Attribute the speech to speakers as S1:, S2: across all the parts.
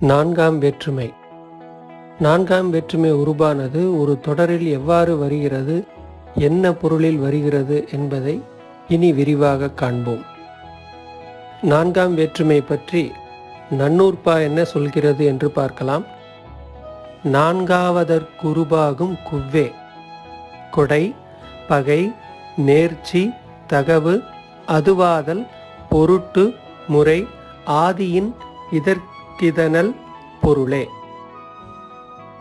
S1: நான்காம் வேற்றுமை. நான்காம் வேற்றுமை உருவானது ஒரு தொடரில் எவ்வாறு வருகிறது என்ன பொருளில் வருகிறது என்பதை இனி விரிவாக காண்போம். நான்காம் வேற்றுமை பற்றி நன்னூற்பா என்ன சொல்கிறது என்று பார்க்கலாம். நான்காவதற்குருபாகும் குவ்வே. கொடை பகை நேர்ச்சி தகவு அதுவாதல் பொருட்டு முறை ஆதியின் இதற்கிதனல் பொருளே.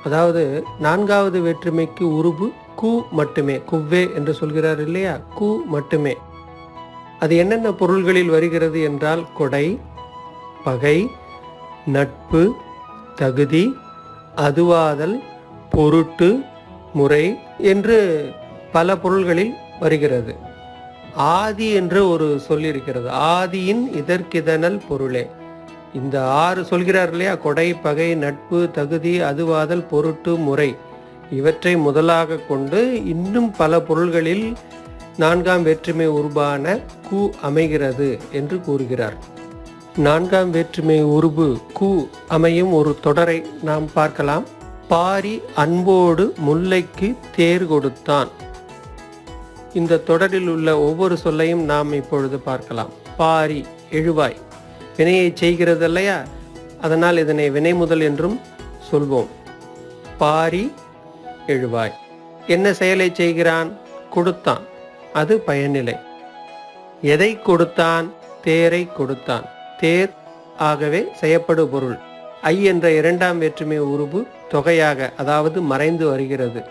S1: அதாவது நான்காவது வேற்றுமைக்கு உருபு கு மட்டுமே குவ்வே என்று சொல்கிறார் இல்லையா? கு மட்டுமே. அது என்னென்ன பொருள்களில் வருகிறது என்றால் கொடை பகை நட்பு தகுதி அதுவாதல் பொருட்டு முறை என்று பல பொருள்களில் வருகிறது. ஆதி என்று ஒரு சொல்லியிருக்கிறது. ஆதியின் இதற்கிதனல் பொருளே. இந்த ஆறு சொல்கிறார் இல்லையா? கொடை பகை நட்பு தகுதி அதுவாதல் பொருட்டு முறை. இவற்றை முதலாக கொண்டு இன்னும் பல பொருள்களில் நான்காம் வேற்றுமை உருபான கு அமைகிறது என்று கூறுகிறார். நான்காம் வேற்றுமை உருபு கு அமையும் ஒரு தொடரை நாம் பார்க்கலாம். பாரி அன்போடு முல்லைக்கு தேர் கொடுத்தான். இந்த தொடரில் உள்ள ஒவ்வொரு சொல்லையும் நாம் இப்பொழுது பார்க்கலாம். பாரி எழுவாய். வினையை செய்கிறது இல்லையா அதனால் இதனை வினை முதல் என்றும் சொல்வோம். பாரி எழுவாய். என்ன செயலை செய்கிறான்? கொடுத்தான். அது பயனிலை. எதை கொடுத்தான்? தேரை கொடுத்தான். தேர் ஆகவே செய்யப்படு பொருள். ஐ என்ற இரண்டாம் வேற்றுமை உருபு தொகையாக அதாவது மறைந்து வருகிறது.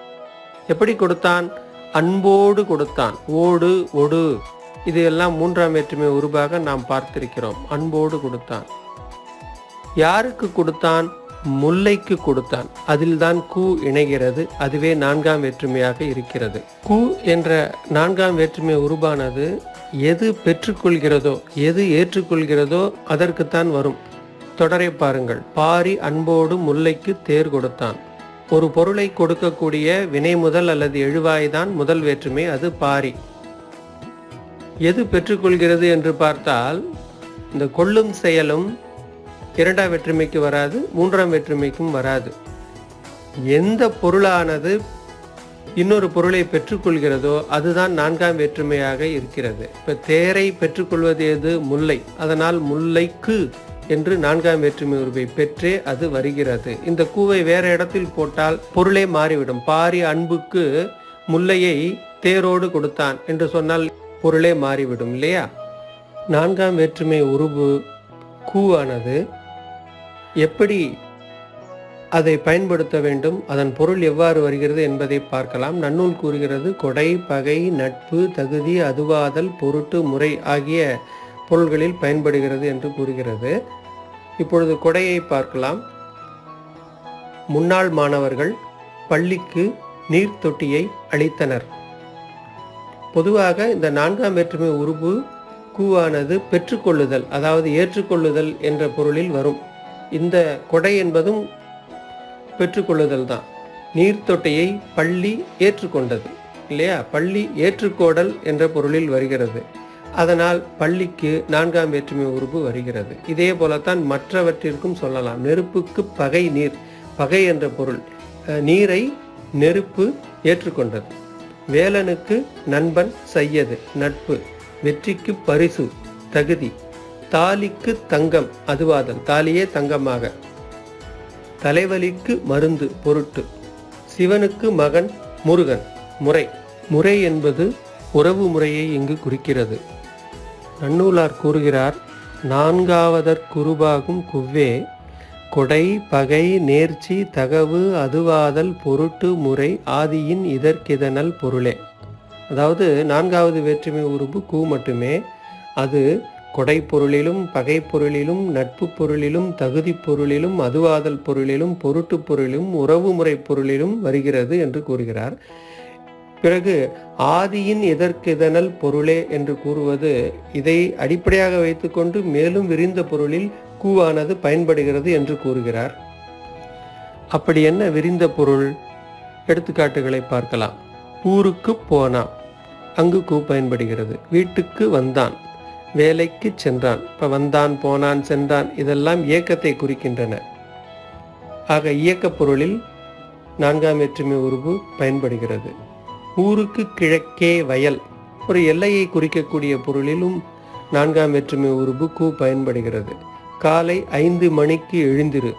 S1: எப்படி கொடுத்தான்? அன்போடு கொடுத்தான். ஓடு ஒடு. இது எல்லாம் மூன்றாம் வேற்றுமை உருவாக நாம் பார்த்திருக்கிறோம். அன்போடு கொடுத்தான். யாருக்கு கொடுத்தான்? முல்லைக்கு கொடுத்தான். அதில்தான் கு இணைகிறது. அதுவே நான்காம் வேற்றுமையாக இருக்கிறது. கூ என்ற நான்காம் வேற்றுமை உருவானது எது பெற்றுக்கொள்கிறதோ எது ஏற்றுக்கொள்கிறதோ அதற்குத்தான் வரும். தொடரை பாருங்கள். பாரி அன்போடு முல்லைக்கு தேர் கொடுத்தான். ஒரு பொருளை கொடுக்கக்கூடிய வினை முதல் அல்லது எழுவாய்தான் முதல் வேற்றுமை அது பாரி. எது பெற்றுக்கொள்கிறது என்று பார்த்தால் இந்த கொள்ளும் செயலும் இரண்டாம் வெற்றுமைக்கு வராது மூன்றாம் வேற்றுமைக்கும் வராது. எந்த பொருளானது இன்னொரு பொருளை பெற்றுக்கொள்கிறதோ அதுதான் நான்காம் வேற்றுமையாக இருக்கிறது. இப்போ தேரை பெற்றுக்கொள்வது எது? முல்லை. அதனால் முல்லைக்கு என்று நான்காம் வேற்றுமை உருவை பெற்றே அது வருகிறது. இந்த கூவை வேற இடத்தில் போட்டால் பொருளே மாறிவிடும். பாரி அன்புக்கு முல்லையை தேரோடு கொடுத்தான் என்று சொன்னால் பொருளே மாறிவிடும் இல்லையா? நான்காம் வேற்றுமை உருவு கூவானது எப்படி அதை பயன்படுத்த வேண்டும் அதன் பொருள் எவ்வாறு வருகிறது என்பதை பார்க்கலாம். நன்னூல் கூறுகிறது கொடை பகை நட்பு தகுதி அதுவாதல் பொருட்டு முறை ஆகிய பொருள்களில் பயன்படுகிறது என்று கூறுகிறது. இப்பொழுது கொடையை பார்க்கலாம். முன்னாள் மாணவர்கள் பள்ளிக்கு நீர் தொட்டியை அளித்தனர். பொதுவாக இந்த நான்காம் வேற்றுமை உருபு கூவானது பெற்றுக்கொள்ளுதல் அதாவது ஏற்றுக்கொள்ளுதல் என்ற பொருளில் வரும். இந்த கொடை என்பதும் பெற்றுக்கொள்ளுதல் தான். நீர்த்தொட்டையை பள்ளி ஏற்றுக்கொண்டது இல்லையா? பள்ளி ஏற்றுக்கோடல் என்ற பொருளில் வருகிறது. அதனால் பள்ளிக்கு நான்காம் வேற்றுமை உறுப்பு வருகிறது. இதே போலத்தான் மற்றவற்றிற்கும் சொல்லலாம். நெருப்புக்கு பகை நீர் பகை என்ற பொருள் நீரை நெருப்பு ஏற்றுக்கொண்டது. வேலனுக்கு நண்பன் செய்யது நட்பு வெற்றிக்கு பரிசு தகுதி தாலிக்கு தங்கம் அதுவாதல் தாலியே தங்கமாக. தலைவலிக்கு மருந்து பொருட்டு சிவனுக்கு மகன் முருகன் முறை. முறை என்பது உறவு முறையை இங்கு குறிக்கிறது. நன்னூலார் கூறுகிறார் நான்காவதற்குருபாகும் குவ்வே கொடை பகை நேர்ச்சி தகவு அதுவாதல் பொருட்டு முறை ஆதியின் இதற்கிதனல் பொருளே. அதாவது நான்காவது வேற்றுமை உருபு கூ மட்டுமே. அது கொடை பொருளிலும் பகை பொருளிலும் நட்பு பொருளிலும் தகுதி பொருளிலும் அதுவாதல் பொருளிலும் பொருட்டு பொருளிலும் உறவுமுறை பொருளிலும் வருகிறது என்று கூறுகிறார். பிறகு ஆதியின் எதற்கிதனல் பொருளே என்று கூறுவது இதை அடிப்படையாக வைத்துக்கொண்டு மேலும் விரிந்த பொருளில் கூவானது பயன்படுகிறது என்று கூறுகிறார். அப்படி என்ன விரிந்த பொருள்? எடுத்துக்காட்டுகளை பார்க்கலாம். ஊருக்கு போனான். அங்கு கூ பயன்படுகிறது. வீட்டுக்கு வந்தான். வேலைக்கு சென்றான். இப்போ வந்தான் போனான் சென்றான். இதெல்லாம் இயக்கத்தை குறிக்கின்றன. ஆக இயக்கப் பொருளில் நான்காம் வேற்றுமை உருவு பயன்படுகிறது. ஊருக்கு கிழக்கே வயல். ஒரு எல்லையை குறிக்கக்கூடிய பொருளிலும் நான்காம் வேற்றுமை உருபு கூ பயன்படுகிறது. காலை ஐந்து மணிக்கு எழுந்திரு.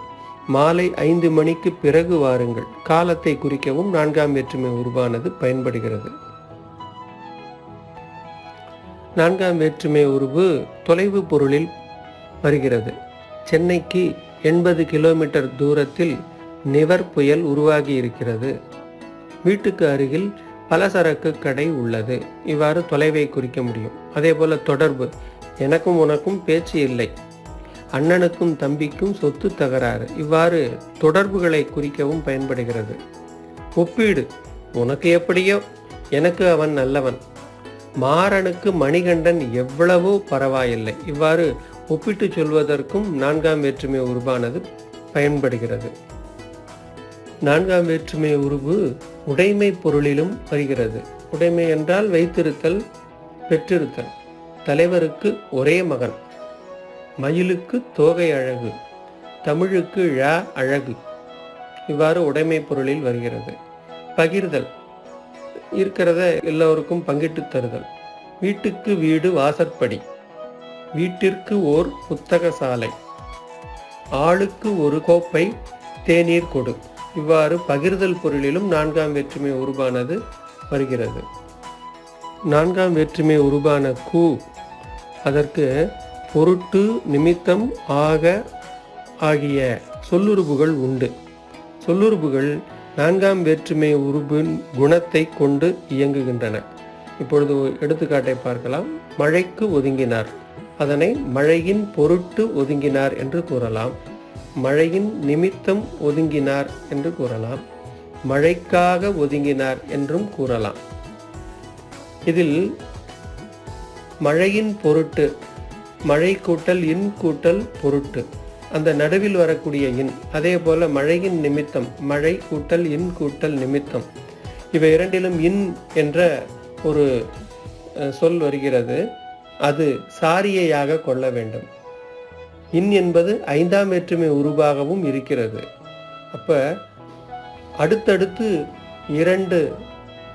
S1: மாலை ஐந்து மணிக்கு பிறகு வாருங்கள். காலத்தை குறிக்கவும் நான்காம் வேற்றுமை உருவானது பயன்படுகிறது. நான்காம் வேற்றுமை உருவு தொலைவு பொருளில் வருகிறது. சென்னைக்கு எண்பது கிலோமீட்டர் தூரத்தில் நிவர் புயல் உருவாகி இருக்கிறது. வீட்டுக்கு அருகில் பலசரக்கு கடை உள்ளது. இவ்வாறு தொலைவை குறிக்க முடியும். அதே போல தொடர்பு. எனக்கும் உனக்கும் பேச்சு இல்லை. அண்ணனுக்கும் தம்பிக்கும் சொத்து தகராறு. இவ்வாறு தொடர்புகளை குறிக்கவும் பயன்படுகிறது. ஒப்பீடு. உனக்கு எப்படியோ. எனக்கு அவன் நல்லவன். மாறனுக்கு மணிகண்டன் எவ்வளவோ பரவாயில்லை. இவ்வாறு ஒப்பிட்டு சொல்வதற்கும் நான்காம் வேற்றுமை உருவானது பயன்படுகிறது. நான்காம் வேற்றுமை உருவு உடைமை பொருளிலும் வருகிறது. உடைமை என்றால் வைத்திருத்தல் பெற்றிருத்தல். தலைவருக்கு ஒரே மகன். மயிலுக்கு தோகை அழகு தமிழுக்கு ழ அழகு. இவ்வாறு உடைமை பொருளில் வருகிறது. பகிர்தல் இருக்கிறத எல்லோருக்கும் பங்கிட்டு தருதல். வீட்டுக்கு வீடு வாசற்படி வீட்டிற்கு ஓர் புத்தக சாலை. ஆளுக்கு ஒரு கோப்பை தேநீர் கொடு. இவ்வாறு பகிர்தல் பொருளிலும் நான்காம் வேற்றுமை உருவானது வருகிறது. நான்காம் வேற்றுமை உருவான கூ அதற்கு பொருட்டு நிமித்தம் ஆக ஆகிய சொல்லுறுப்புகள் உண்டு. சொல்லுறுப்புகள் நான்காம் வேற்றுமை உருபின் குணத்தை கொண்டு இயங்குகின்றன. இப்பொழுது எடுத்துக்காட்டை பார்க்கலாம். மழைக்கு ஒதுங்கினார். அதனை மழையின் பொருட்டு ஒதுங்கினார் என்று கூறலாம். மழையின் நிமித்தம் ஒதுங்கினார் என்று கூறலாம். மழைக்காக ஒதுங்கினார் என்றும் கூறலாம். இதில் மழையின் பொருட்டு மழை கூட்டல் இன் கூட்டல் பொருட்டு. அந்த நடுவில் வரக்கூடிய இன் அதே போல மழையின் நிமித்தம் மழை கூட்டல் இன் கூட்டல் நிமித்தம். இவை இரண்டிலும் இன் என்ற ஒரு சொல் வருகிறது. அது சாரியையாக கொள்ள வேண்டும். இன் என்பது ஐந்தாம் வேற்றுமை உருவாகவும் இருக்கிறது. அப்ப அடுத்தடுத்து இரண்டு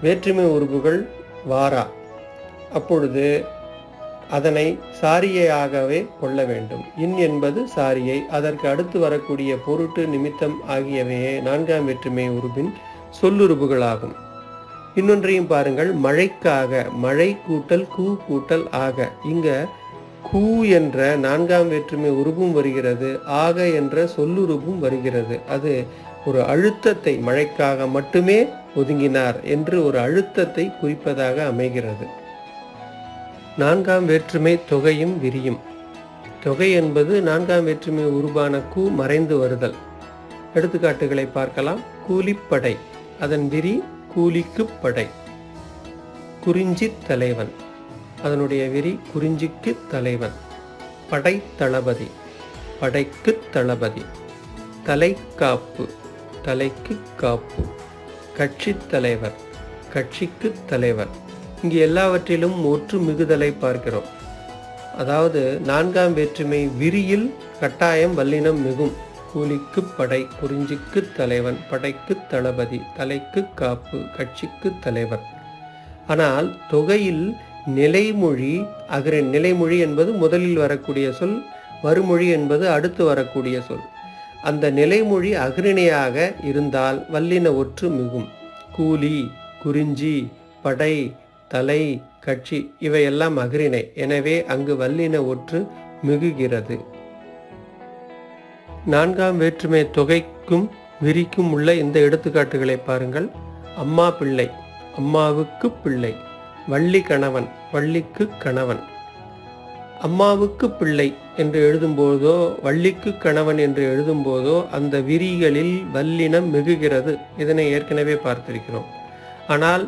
S1: வேற்றுமை உருவுகள் வாரா. அப்பொழுது அதனை சாரியையாகவே கொள்ள வேண்டும். இன் என்பது சாரியை. அதற்கு அடுத்து வரக்கூடிய பொருட்டு நிமித்தம் ஆகியவையே நான்காம் வேற்றுமை உருபின் சொல்லுறுப்புகளாகும். இன்னொன்றையும் பாருங்கள். மழைக்காக மழை கூட்டல் கூ கூட்டல் ஆக. இங்க கூ என்ற நான்காம் வேற்றுமை உருவும் வருகிறது. ஆக என்ற சொல்லுருவும் வருகிறது. அது ஒரு அழுத்தத்தை மழைக்காக மட்டுமே ஒதுங்கினார் என்று ஒரு அழுத்தத்தை குறிப்பதாக அமைகிறது. நான்காம் வேற்றுமை தொகையும் விரியும். தொகை என்பது நான்காம் வேற்றுமை உருவான கூ மறைந்து வருதல். எடுத்துக்காட்டுகளை பார்க்கலாம். கூலிப்படை. அதன் விரி கூலிக்கு படை. குறிஞ்சி தலைவன். அதனுடைய விரி குறிஞ்சிக்கு தலைவன். படை தளபதி. படைக்கு தளபதி. தலைக்காப்பு தலைக்கு காப்பு. கட்சி தலைவர். கட்சிக்கு தலைவர். இங்கு எல்லாவற்றிலும் ஒற்று மிகுதலை பார்க்கிறோம். அதாவது நான்காம் வேற்றுமை விரியில் கட்டாயம் வல்லினம் மிகும். கூலிக்கு படை குறிஞ்சிக்கு தலைவன் படைக்கு தளபதி தலைக்கு காப்பு கட்சிக்கு தலைவர். ஆனால் தொகையில் நிலைமொழி அகரின் நிலைமொழி என்பது முதலில் வரக்கூடிய சொல் வருமொழி என்பது அடுத்து வரக்கூடிய சொல். அந்த நிலைமொழி அகிரிணையாக இருந்தால் வல்லின ஒற்று மிகும் கூலி குறிஞ்சி படை தலை கட்சி இவையெல்லாம் அகிரினை எனவே அங்கு வல்லின ஒற்று மிகுகிறது. நான்காம் வேற்றுமை தொகைக்கும் விரிக்கும் உள்ள இந்த எடுத்துக்காட்டுகளை பாருங்கள். அம்மா பிள்ளை அம்மாவுக்கு பிள்ளை வள்ளி கணவன் வள்ளிக்கு கணவன். அம்மாவுக்கு பிள்ளை என்று எழுதும்போதோ வள்ளிக்கு கணவன் என்று எழுதும்போதோ அந்த விரிகளில் வல்லினம் மிகுகிறது. இதனை ஏற்கனவே பார்த்திருக்கிறோம். ஆனால்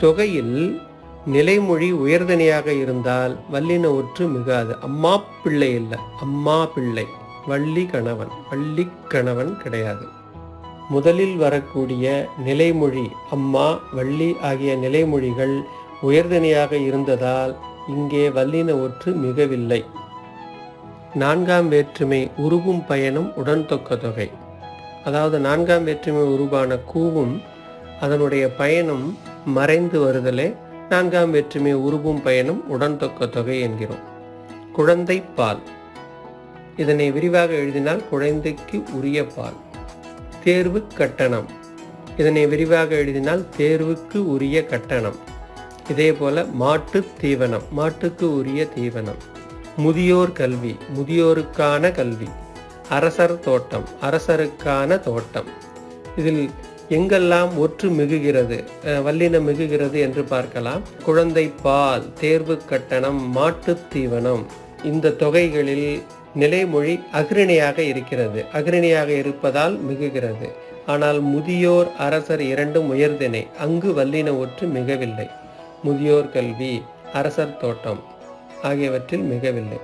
S1: தொகையில் நிலைமொழி உயர்தனியாக இருந்தால் வல்லின ஒற்று மிகாது. அம்மா பிள்ளை இல்லை. அம்மா பிள்ளை. வள்ளி கணவன். வள்ளி கணவன் கிடையாது. முதலில் வரக்கூடிய நிலைமொழி அம்மா வள்ளி ஆகிய நிலைமொழிகள் உயர்தனியாக இருந்ததால் இங்கே வல்லின ஒற்று மிகவில்லை. நான்காம் வேற்றுமை உருவும் பயனும் உடன்தொக்க தொகை. அதாவது நான்காம் வேற்றுமை உருவான கூவும் அதனுடைய பயனும் மறைந்து வருதலே நான்காம் வெற்றுமை உருவும் பயனும் உடன்தொக்க தொகை என்கிறோம். குழந்தை பால். இதனை விரிவாக எழுதினால் குழந்தைக்கு உரிய பால். தேர்வு கட்டணம். இதனை விரிவாக எழுதினால் தேர்வுக்கு உரிய கட்டணம். இதே போல மாட்டு தீவனம் மாட்டுக்கு உரிய தீவனம். முதியோர் கல்வி முதியோருக்கான கல்வி. அரசர் தோட்டம் அரசருக்கான தோட்டம். இதில் எங்கெல்லாம் ஒற்று மிகுகிறது வல்லினம் மிகுகிறது என்று பார்க்கலாம். குழந்தை பால் தேர்வு கட்டணம் மாட்டுத் தீவனம் இந்த தொகைகளில் நிலைமொழி அகிரணியாக இருக்கிறது. அகிரணியாக இருப்பதால் மிகுகிறது. ஆனால் முதியோர் அரசர் இரண்டும் உயர்தினை அங்கு வல்லின ஒற்று மிகவில்லை. முதியோர் கல்வி அரசர் தோட்டம் ஆகியவற்றில் மிகவில்லை.